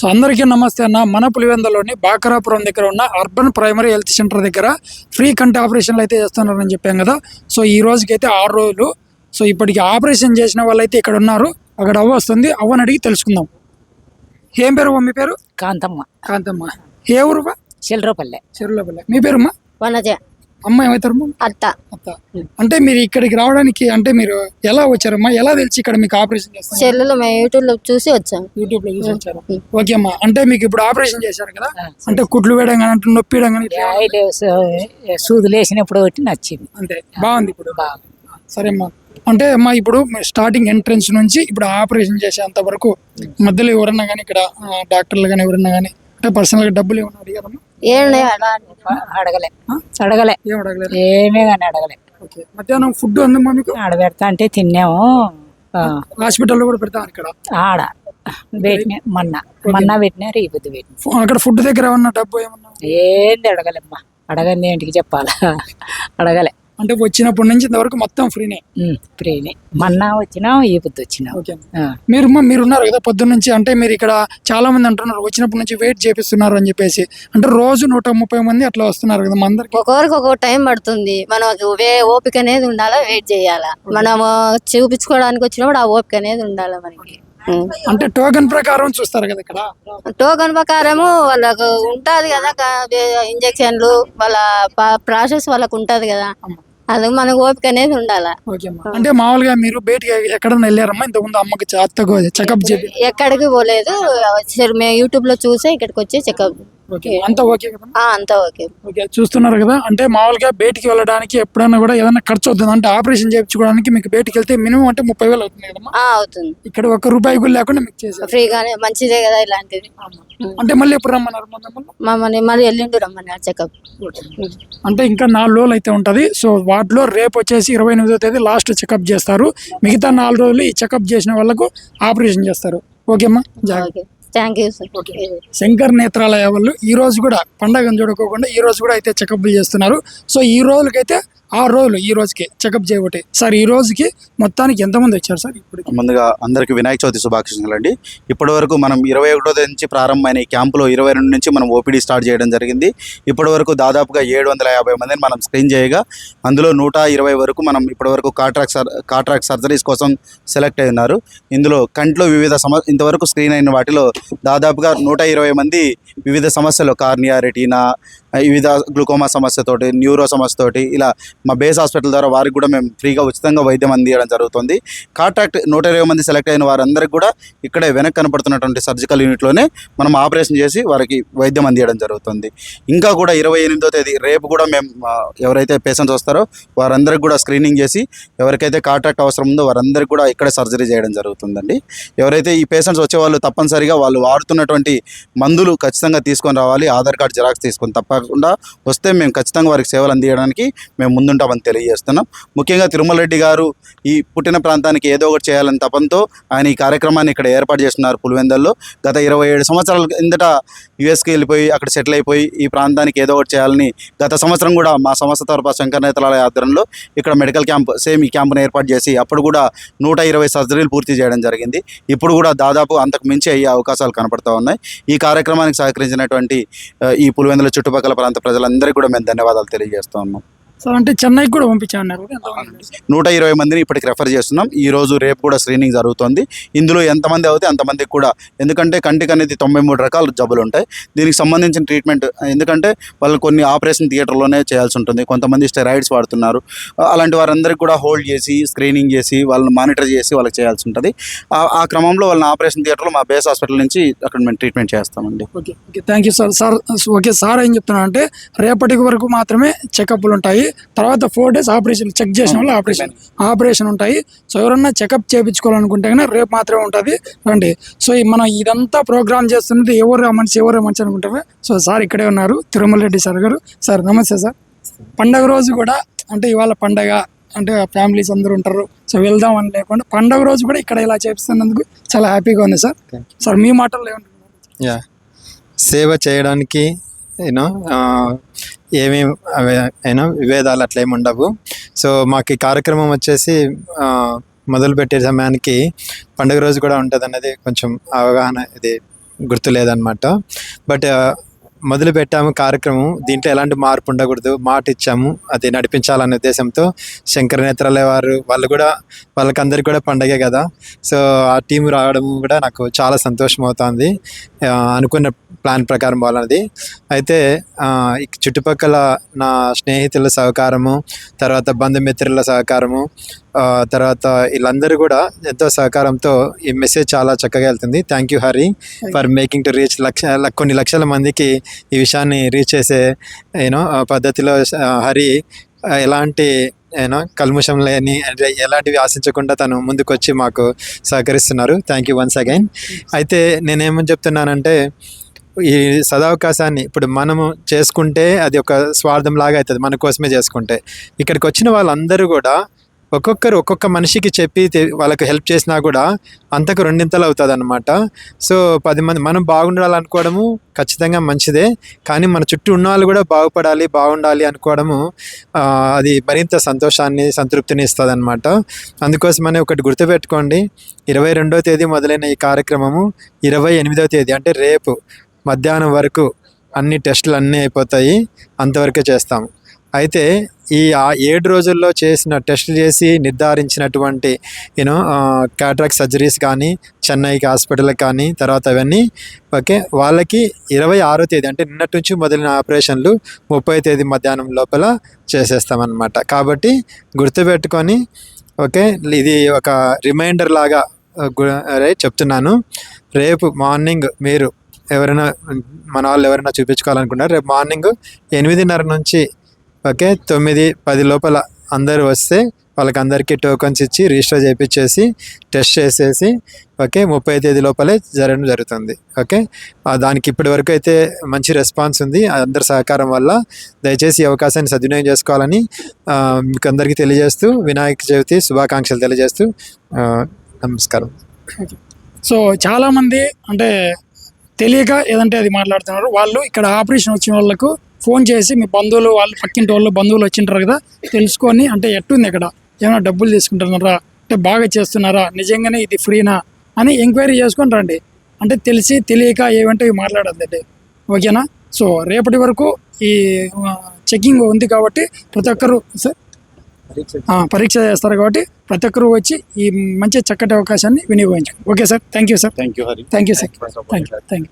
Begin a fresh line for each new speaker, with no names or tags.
So అందరికీ నమస్తే అన్న. మన పులివెందలోని బాకరాపురం దగ్గర ఉన్న అర్బన్ ప్రైమరీ హెల్త్ సెంటర్ దగ్గర ఫ్రీ కంటి ఆపరేషన్లు అయితే చేస్తున్నారని చెప్పాం కదా. సో ఈ రోజుకైతే ఆరు రోజులు. సో ఇప్పటికి ఆపరేషన్ చేసిన వాళ్ళైతే ఇక్కడ ఉన్నారు. అక్కడ అవ్వ వస్తుంది. అవ్వని అడిగి తెలుసుకుందాం. ఏం పేరు మీ పేరు?
కాంతమ్మ.
కాంతమ్మ. ఏ ఊరు
చిల్లరపల్లె
చెరువులపల్లె మీ పేరుమ్మా?
వనజ.
అమ్మ ఏమవుతారమ్మా
అత్త.
అత్త. అంటే మీరు ఇక్కడికి రావడానికి అంటే మీరు ఎలా వచ్చారమ్మా? ఎలా తెలిసి ఇక్కడ మీకు ఆపరేషన్ చేస్తారు?
మేము యూట్యూబ్లో చూసి వచ్చాం.
యూట్యూబ్లో చూసి వచ్చారు? ఓకే అమ్మా. అంటే మీకు ఇప్పుడు ఆపరేషన్ చేశారు కదా? అంటే కుట్లు వేయడం కానీ అంటే నొప్పి వేయడం కానీ
సూదులు వేసినప్పుడు ఒకటి నచ్చింది.
అంతే. బాగుంది ఇప్పుడు.
బాగా
సరే అమ్మా. అంటే అమ్మా ఇప్పుడు స్టార్టింగ్ ఎంట్రన్స్ నుంచి ఇప్పుడు ఆపరేషన్ చేసేంత వరకు మధ్యలో ఎవరన్నా కానీ ఇక్కడ డాక్టర్లు కానీ ఎవరన్నా కానీ అంటే పర్సనల్గా డబ్బులు ఏమన్నా అడిగారమ్మా?
అలా
అడగలే? అడగలే. ఏమీ కానీ అడగలే.
ఓకే. మధ్యాహ్నం ఫుడ్ ఉందమ్మా మీకు?
ఆడ పెడతా అంటే తిన్నాము. ఆ,
హాస్పిటల్లో కూడా పెడతాను ఇక్కడ?
ఆడ. పెట్టిన మొన్న. మొన్న పెట్టినారు ఈ పెట్టిన.
ఫు- అక్కడ ఫుడ్ దగ్గర ఏమన్నా డబ్బు ఏమన్నా?
ఏంది అడగలేమ్మా. అడగంది ఏంటికి చెప్పాలా? అడగలే.
అంటే వచ్చినప్పటి నుంచి ఇంతవరకు మొత్తం ఫ్రీనే?
ప్రేని మొన్న వచ్చినాం ఈ బుద్ధి వచ్చినాం.
ఓకే. మీరు మీరు ఉన్నారు కదా పొద్దున్న నుంచి అంటే మీరు ఇక్కడ చాలా మంది అంటున్నారు వచ్చినప్పటి నుంచి వెయిట్ చేపిస్తున్నారు అని చెప్పేసి. అంటే రోజు నూట ముప్పై మంది అట్లా వస్తున్నారు కదా అందరికి
ఒక్కొక్కరికి ఒక్కొక్క టైం పడుతుంది. మనకు వే ఓపిక అనేది ఉండాలా వెయిట్ చేయాలా? మనము చూపించుకోవడానికి వచ్చినప్పుడు ఆ ఓపిక అనేది ఉండాలి మనకి.
అంటే టోకెన్ ప్రకారం చూస్తారు కదా ఇక్కడ?
టోకన్ ప్రకారము వాళ్ళకు ఉంటది కదా ఇంజెక్షన్లు వాళ్ళ ప్రాసెస్ వాళ్ళకు ఉంటది కదా. అది మనకు ఓపిక అనేది ఉండాలా.
అంటే మామూలుగా మీరు బయటికి ఎక్కడన్నా వెళ్ళారమ్మా? ఇంతకుముందు అమ్మకి చ- అత్తకు చెకప్
ఎక్కడికి పోలేదు. సరే మేము యూట్యూబ్లో చూసే ఇక్కడికి వచ్చి చెకప్
ఓకే అంతా ఓకే కదా?
అంతా ఓకే
ఓకే చూస్తున్నారు కదా? అంటే మామూలుగా బయటికి వెళ్ళడానికి ఎప్పుడైనా కూడా ఏదైనా ఖర్చు అవుతుంది. అంటే ఆపరేషన్ చేయించుకోవడానికి మీకు బయటికి వెళ్తే మినిమం అంటే ముప్పై వేలు అవుతుంది కదమ్మా?
ఆ, అవుతుంది.
ఇక్కడ ఒక్క రూపాయి కూడా లేకుండా మీకు చేశారు
ఫ్రీగానే మంచిదే కదా ఇలాంటివి
అంటే మళ్ళీ ఎప్పుడు రమ్మన్నారు మొన్న
మమ్మల్ని మళ్ళీ ఎల్లుండి రమ్మన్నారు చెకప్.
అంటే ఇంకా నాలుగు రోజులు అయితే ఉంటది. సో వాటిలో రేపు వచ్చేసి ఇరవై ఎనిమిదో తేదీ లాస్ట్ చెకప్ చేస్తారు. మిగతా నాలుగు రోజులు ఈ చెకప్ చేసిన వాళ్ళకు ఆపరేషన్ చేస్తారు. ఓకేమ్మా జాగ్రత్త.
Okay thank you sir
Shankar Nethralaya వాళ్ళు ఈ రోజు కూడా పండగను చూడకోకుండా ఈ రోజు కూడా అయితే చెకప్లు చేస్తున్నారు. సో ఈ రోజులకైతే ఆరు రోజులు ఈ రోజుకి చెకప్ చేయబట్టి. సార్ ఈ రోజుకి మొత్తానికి ఎంతమంది వచ్చారు సార్ ఇప్పుడు
ముందుగా అందరికీ వినాయక చవితి శుభాకాంక్షలు అండి. ఇప్పటి వరకు మనం ఇరవై ఒకటో తేదీ నుంచి ప్రారంభమైన ఈ క్యాంపులో ఇరవై రెండు నుంచి మనం ఓపీడీ స్టార్ట్ చేయడం జరిగింది. ఇప్పటి వరకు దాదాపుగా ఏడు వందల యాభై మందిని మనం స్క్రీన్ చేయగా అందులో నూట ఇరవై వరకు మనం ఇప్పటి వరకు కాట్రాక్ట్ సర్ కాట్రాక్ట్ సర్జరీస్ కోసం సెలెక్ట్ అయి ఉన్నారు. ఇందులో కంట్లో వివిధ సమ ఇంతవరకు స్క్రీన్ అయిన వాటిలో దాదాపుగా నూట ఇరవై మంది వివిధ సమస్యలు కార్నియా రెటీనా వివిధ గ్లూకోమా సమస్యతోటి న్యూరో సమస్యతోటి ఇలా మా బేస్ హాస్పిటల్ ద్వారా వారికి కూడా మేము ఫ్రీగా ఉచితంగా వైద్యం అందించడం జరుగుతుంది. కాంట్రాక్ట్ నూట ఇరవై మంది సెలెక్ట్ అయిన వారందరికీ కూడా ఇక్కడే వెనక్ కనపడుతున్నటువంటి సర్జికల్ యూనిట్లోనే మనం ఆపరేషన్ చేసి వారికి వైద్యం అందించడం జరుగుతుంది. ఇంకా కూడా ఇరవై ఎనిమిదో తేదీ రేపు కూడా మేము ఎవరైతే పేషెంట్స్ వస్తారో వారందరికి కూడా స్క్రీనింగ్ చేసి ఎవరికైతే కాంట్రాక్ట్ అవసరం ఉందో వారందరికీ కూడా ఇక్కడే సర్జరీ చేయడం జరుగుతుందండి. ఎవరైతే ఈ పేషెంట్స్ వచ్చే వాళ్ళు తప్పనిసరిగా వాళ్ళు వాడుతున్నటువంటి మందులు ఖచ్చితంగా తీసుకొని రావాలి ఆధార్ కార్డ్ జిరాక్స్ తీసుకొని తప్పకుండా వస్తే మేము ఖచ్చితంగా వారికి సేవలు అందించడానికి మేము ముందుంటామని తెలియజేస్తున్నాం. ముఖ్యంగా తిరుమల రెడ్డి గారు ఈ పుట్టిన ప్రాంతానికి ఏదో ఒకటి చేయాలని తపంతో ఆయన ఈ కార్యక్రమాన్ని ఇక్కడ ఏర్పాటు చేస్తున్నారు పులివెందల్లో. గత ఇరవై ఏడు సంవత్సరాల కిందట యుఎస్కి వెళ్ళిపోయి అక్కడ సెటిల్ అయిపోయి ఈ ప్రాంతానికి ఏదో ఒకటి చేయాలని గత సంవత్సరం కూడా మా సంస్థ తరఫు శంకర్ నేతలాలయ ఆధ్వర్యంలో ఇక్కడ మెడికల్ క్యాంప్ సేమ్ ఈ క్యాంప్ను ఏర్పాటు చేసి అప్పుడు కూడా నూట ఇరవై సర్జరీలు పూర్తి చేయడం జరిగింది. ఇప్పుడు కూడా దాదాపు అంతకు మించి అయ్యే అవకాశాలు కనపడుతూ ఉన్నాయి. ఈ కార్యక్రమానికి సహకరించినటువంటి ఈ పులివెందుల చుట్టుపక్కల ప్రాంత ప్రజలందరికీ కూడా మేము ధన్యవాదాలు తెలియజేస్తూ ఉన్నాం.
సార్ అంటే చెన్నైకి కూడా పంపించామన్నారు?
నూట ఇరవై మందిని ఇప్పటికి రెఫర్ చేస్తున్నాం. ఈ రోజు రేపు కూడా స్క్రీనింగ్ జరుగుతుంది. ఇందులో ఎంతమంది అవుతే అంతమందికి కూడా ఎందుకంటే కంటికి అనేది తొంభై మూడు రకాల జబ్బులు ఉంటాయి. దీనికి సంబంధించిన ట్రీట్మెంట్ ఎందుకంటే వాళ్ళు కొన్ని ఆపరేషన్ థియేటర్లోనే చేయాల్సి ఉంటుంది. కొంతమంది స్టెరాయిడ్స్ వాడుతున్నారు. అలాంటి వారందరికీ కూడా హోల్డ్ చేసి స్క్రీనింగ్ చేసి వాళ్ళని మానిటర్ చేసి వాళ్ళకి చేయాల్సి ఉంటుంది. ఆ- ఆ క్రమంలో వాళ్ళని ఆపరేషన్ థియేటర్లో మా బేస్ హాస్పిటల్ నుంచి అక్కడ మేము ట్రీట్మెంట్ చేస్తామండి.
Okay okay thank you sir sir okay sir ఏం చెప్తున్నా అంటే రేపటి వరకు మాత్రమే చెకప్లు ఉంటాయి. తర్వాత ఫోర్ డేస్ ఆపరేషన్ చెక్ చేసిన వాళ్ళు ఆపరేషన్ ఆపరేషన్ ఉంటాయి. సో ఎవరన్నా చెకప్ చేయించుకోవాలనుకుంటే కనుక రేపు మాత్రమే ఉంటుంది. రండి. సో మనం ఇదంతా ప్రోగ్రామ్ చేస్తున్నది ఎవరు మనిషి ఎవరు మనిషి అనుకుంటారు సో సార్ ఇక్కడే ఉన్నారు. తిరుమల రెడ్డి సార్ గారు. సార్ నమస్తే సార్. పండగ రోజు కూడా అంటే ఇవాళ పండగ అంటే ఫ్యామిలీస్ అందరూ ఉంటారు. సో వెళ్దాం అని లేకుండా పండగ రోజు కూడా ఇక్కడ ఇలా చేపిస్తున్నందుకు చాలా హ్యాపీగా ఉంది సార్. సార్ మీ మాటల్లో ఏమంటారు
యా సేవ చేయడానికి యూనో ఏమీ అయినా విభేదాలు అట్లా ఏమి ఉండవు. సో మాకు ఈ కార్యక్రమం వచ్చేసి మొదలు పెట్టే సమయానికి పండుగ రోజు కూడా ఉంటుంది అనేది కొంచెం అవగాహన ఇది గుర్తు లేదనమాట బట్ మొదలు పెట్టాము కార్యక్రమం. దీంట్లో ఎలాంటి మార్పు ఉండకూడదు. మాట ఇచ్చాము. అది నడిపించాలనే ఉద్దేశంతో శంకర నేత్రాలయ వారు వాళ్ళు కూడా వాళ్ళకందరికీ కూడా పండగే కదా. సో ఆ టీం రావడం కూడా నాకు చాలా సంతోషం అవుతుంది అనుకున్న ప్లాన్ ప్రకారం వాళ్ళది. అయితే చుట్టుపక్కల నా స్నేహితుల సహకారము తర్వాత బంధుమిత్రుల సహకారము తర్వాత వీళ్ళందరూ కూడా ఎంతో సహకారంతో ఈ మెసేజ్ చాలా చక్కగా వెళ్తుంది. Thank you Hari for making to reach lakh కొన్ని లక్షల మందికి ఈ విషయాన్ని రీచ్ చేసే యూనో పద్ధతిలో హరి ఎలాంటి నేను కల్ముషం లేని అంటే ఎలాంటివి ఆశించకుండా తను ముందుకొచ్చి మాకు సహకరిస్తున్నారు. థ్యాంక్ యూ వన్స్ అగైన్ అయితే నేనేమని చెప్తున్నానంటే ఈ సదావకాశాన్ని ఇప్పుడు మనము చేసుకుంటే అది ఒక స్వార్థం లాగా అవుతుంది మన కోసమే చేసుకుంటే. ఇక్కడికి వచ్చిన వాళ్ళందరూ కూడా ఒక్కొక్కరు ఒక్కొక్క మనిషికి చెప్పి వాళ్ళకు వాళ్ళకి హెల్ప్ చేసినా కూడా అంతకు రెండింతలు అవుతుంది అనమాట సో పది మంది మనం బాగుండాలనుకోవడము ఖచ్చితంగా మంచిదే. కానీ మన చుట్టూ ఉన్న వాళ్ళు కూడా బాగుపడాలి బాగుండాలి అనుకోవడము అది మరింత సంతోషాన్ని సంతృప్తిని ఇస్తుంది అనమాట అందుకోసమనే ఒకటి గుర్తుపెట్టుకోండి. ఇరవై రెండో తేదీ మొదలైన ఈ కార్యక్రమము ఇరవై ఎనిమిదవ తేదీ అంటే రేపు మధ్యాహ్నం వరకు అన్ని టెస్టులు అన్నీ అయిపోతాయి. అంతవరకే చేస్తాము. అయితే ఈ ఆ ఏడు రోజుల్లో చేసిన టెస్టులు చేసి నిర్ధారించినటువంటి యూనో క్యాట్రాక్ సర్జరీస్ కానీ చెన్నైకి హాస్పిటల్కి కానీ తర్వాత అవన్నీ ఓకే వాళ్ళకి ఇరవై ఆరో తేదీ అంటే నిన్నటి నుంచి మొదలైన ఆపరేషన్లు ముప్పై తేదీ మధ్యాహ్నం లోపల చేసేస్తామన్నమాట. కాబట్టి గుర్తుపెట్టుకొని ఓకే ఇది ఒక రిమైండర్ లాగా అరే చెప్తున్నాను. రేపు మార్నింగ్ మీరు ఎవరైనా మన వాళ్ళు ఎవరైనా చూపించుకోవాలనుకున్నారు? రేపు మార్నింగ్ ఎనిమిదిన్నర నుంచి ఓకే తొమ్మిది పది లోపల అందరు వస్తే వాళ్ళకి అందరికీ టోకన్స్ ఇచ్చి రిజిస్టర్ చేయించేసి టెస్ట్ చేసేసి ఓకే ముప్పై తేదీ లోపలే జరగడం జరుగుతుంది. ఓకే దానికి ఇప్పటి వరకు అయితే మంచి రెస్పాన్స్ ఉంది. అందరి సహకారం వల్ల దయచేసి ఈ అవకాశాన్ని సద్వినియోగం చేసుకోవాలని మీకు అందరికీ తెలియజేస్తూ వినాయక చవితి శుభాకాంక్షలు తెలియజేస్తూ నమస్కారం.
సో చాలామంది అంటే తెలియక ఏదంటే అది మాట్లాడుతున్నారు. వాళ్ళు ఇక్కడ ఆపరేషన్ వచ్చిన వాళ్ళకు ఫోన్ చేసి మీ బంధువులు వాళ్ళు పక్కింటి వాళ్ళు బంధువులు వచ్చింటారు కదా తెలుసుకొని అంటే ఎట్టుంది ఇక్కడ? ఏమైనా డబ్బులు తీసుకుంటున్నారా? అంటే బాగా చేస్తున్నారా? నిజంగానే ఇది ఫ్రీనా? అని ఎంక్వైరీ చేసుకొని రండి. అంటే తెలిసి తెలియక ఏమంటే మాట్లాడద్దండి. ఓకేనా? సో రేపటి వరకు ఈ చెకింగ్ ఉంది కాబట్టి ప్రతి ఒక్కరు పరీక్ష చేస్తారు కాబట్టి ప్రతి ఒక్కరు వచ్చి ఈ మంచి చక్కటి అవకాశాన్ని వినియోగించండి. Okay sir. Thank you sir.
Thank you
thank you sir thank you thank you